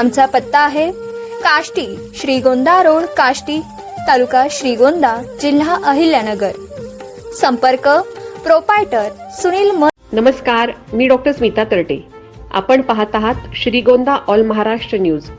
आमचा पत्ता आहे काष्टी श्रीगोंदा रोड काष्टी तालुका श्रीगोंदा जिल्हा अहिल्यानगर. संपर्क प्रोपायटर सुनील म नमस्कार मी डॉक्टर स्मिता तरटे. आपण पाहत आहात श्रीगोंदा ऑल महाराष्ट्र न्यूज.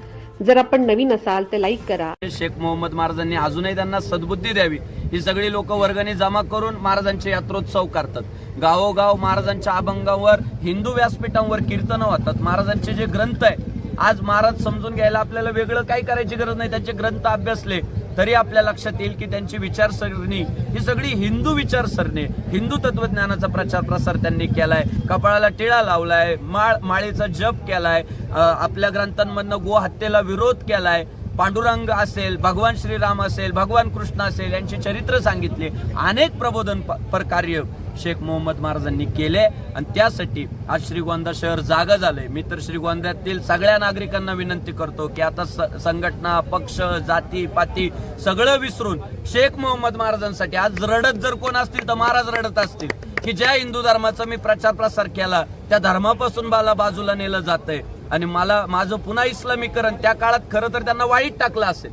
जर आपण नवीन असाल तर लाईक करा. शेख मोहम्मद महाराजांनी अजूनही त्यांना सद्बुद्धी द्यावी. ही सगळी लोक वर्गणी जमा करून महाराजांचे यात्रोत्सव करतात. गावोगाव महाराजांच्या अभंगावर हिंदू व्यासपीठांवर कीर्तनं होतात. महाराजांचे जे ग्रंथ आहे आज महाराज समजून घ्यायला आपल्याला वेगळं काही करायची गरज नाही. त्यांचे ग्रंथ अभ्यासले तरी आपल्या लक्षात येईल की त्यांची विचारसरणी ही सगळी हिंदू विचारसरणी हिंदू तत्वज्ञानाचा प्रचार प्रसार त्यांनी केलाय. कपाळाला टिळा लावलाय माळ माळेचा जप केलाय आपल्या ग्रंथांमधनं गो हत्येला विरोध केलाय. पांडुरंग असेल भगवान श्रीराम असेल भगवान कृष्ण असेल यांची चरित्र सांगितले. अनेक प्रबोधन प- पर कार्य शेख मोहम्मद महाराजांनी केले. आणि त्यासाठी आज श्रीगोंदा शहर जागा झालंय. मी तर श्रीगोंद्यातील सगळ्या नागरिकांना विनंती करतो की आता संघटना पक्ष जाती पाती सगळं विसरून शेख मोहम्मद महाराजांसाठी आज रडत जर कोण असतील तर महाराज रडत असतील. की ज्या हिंदू धर्माचा मी प्रचार प्रसार केला त्या धर्मापासून मला बाजूला नेलं जातंय. आणि मला माझं पुन्हा इस्लामीकरण त्या काळात खरं तर त्यांना वाईट टाकलं असेल.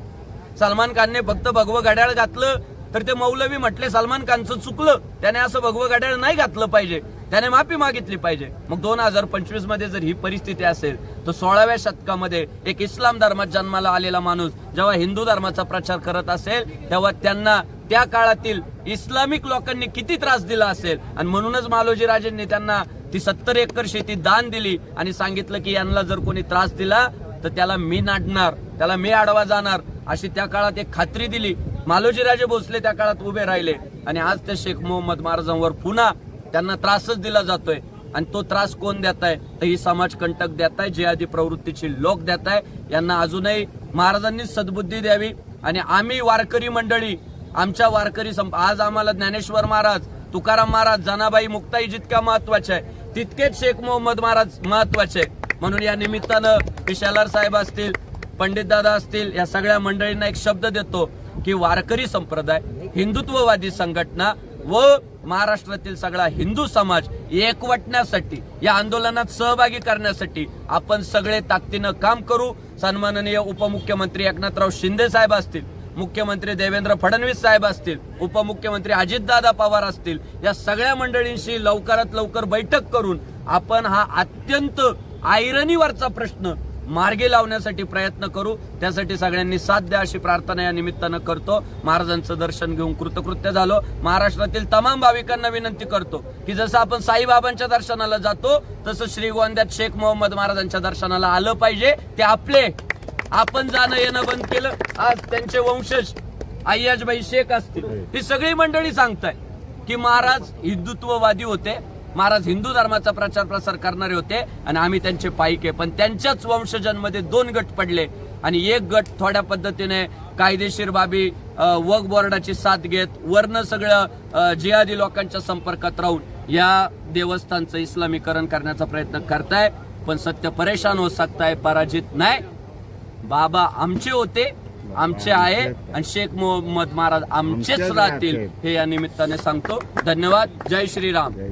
सलमान खानने फक्त भगवं घड्याळ घातलं तर ते मौलवी म्हटले सलमान खानचं चुकलं. त्याने असं भगवं घड्याळ नाही घातलं पाहिजे. त्याने माफी मागितली पाहिजे. मग दोन हजार पंचवीसमध्ये जर ही परिस्थिती असेल तर सोळाव्या शतकामध्ये एक इस्लाम धर्मात जन्माला आलेला माणूस जेव्हा हिंदू धर्माचा प्रचार करत असेल तेव्हा त्यांना त्या काळातील इस्लामिक लोकांनी किती त्रास दिला असेल? आणि म्हणूनच मालोजी राजेंनी त्यांना ती सत्तर एकर शेती दान दिली आणि सांगितलं की यांना जर कोणी त्रास दिला तर त्याला मी नाडणार त्याला मी आडवा जाणार अशी त्या काळात एक खात्री दिली. मालोजी राजे भोसले त्या काळात उभे राहिले आणि आज ते शेख मोहम्मद महाराजांवर पुन्हा त्यांना त्रासच दिला जातोय. आणि तो त्रास कोण देत आहे तर ही समाज कंटक देत आहे जिहादी प्रवृत्तीची लोक देत आहे यांना अजूनही महाराजांनी सद्बुद्धी द्यावी. आणि आम्ही वारकरी मंडळी आमच्या वारकरी संप आज आम्हाला ज्ञानेश्वर महाराज तुकाराम महाराज जनाबाई मुक्ताई जितक्या महत्त्वाचे आहे तितकेच शेख मोहम्मद महाराज महत्त्वाचे आहे म्हणून या निमित्तानं विशालार साहेब असतील पंडित दादा असतील या सगळ्या मंडळींना एक शब्द देतो. की वारकरी संप्रदाय हिंदुत्ववादी संघटना व महाराष्ट्रातील सगळा हिंदू समाज एकवटण्यासाठी या आंदोलनात सहभागी करण्यासाठी आपण सगळे ताकदीनं काम करू. सन्माननीय उपमुख्यमंत्री एकनाथराव शिंदे साहेब असतील मुख्यमंत्री देवेंद्र फडणवीस साहेब असतील उपमुख्यमंत्री अजितदादा पवार असतील या सगळ्या मंडळींशी लवकरात लवकर बैठक करून आपण हा अत्यंत आयरनीवरचा प्रश्न मार्गी लावण्यासाठी प्रयत्न करू. त्यासाठी सगळ्यांनी साथ द्या अशी प्रार्थना या निमित्तानं करतो. महाराजांचं दर्शन घेऊन कृतकृत्य झालो. महाराष्ट्रातील तमाम भाविकांना विनंती करतो की जसं आपण साईबाबांच्या दर्शनाला जातो तसं श्रीगोंद्यात शेख मोहम्मद महाराजांच्या दर्शनाला आलं पाहिजे. ते आपले. आपण जाणं येणं बंद केलं. आज त्यांचे वंशज अय्याजबाई शेख असतील. ही सगळी मंडळी सांगताय की महाराज हिंदुत्ववादी होते. महाराज हिंदू धर्माचा प्रचार प्रसार करणारे होते आणि आम्ही त्यांचे पाईक. आहे पण त्यांच्याच वंशजांमध्ये दोन गट पडले आणि एक गट थोड्या पद्धतीने कायदेशीर बाबी वक बोर्डाची साथ घेत वर्ण सगळं जिहादी लोकांच्या संपर्कात राहून या देवस्थानचं इस्लामीकरण करण्याचा प्रयत्न करताय. पण सत्य परेशान हो सकताय पराजित नाही. बाबा आमचे होते आमचे आहे आणि शेख मोहम्मद महाराज आमचेच राहतील हे या निमित्ताने सांगतो. धन्यवाद. जय श्रीराम.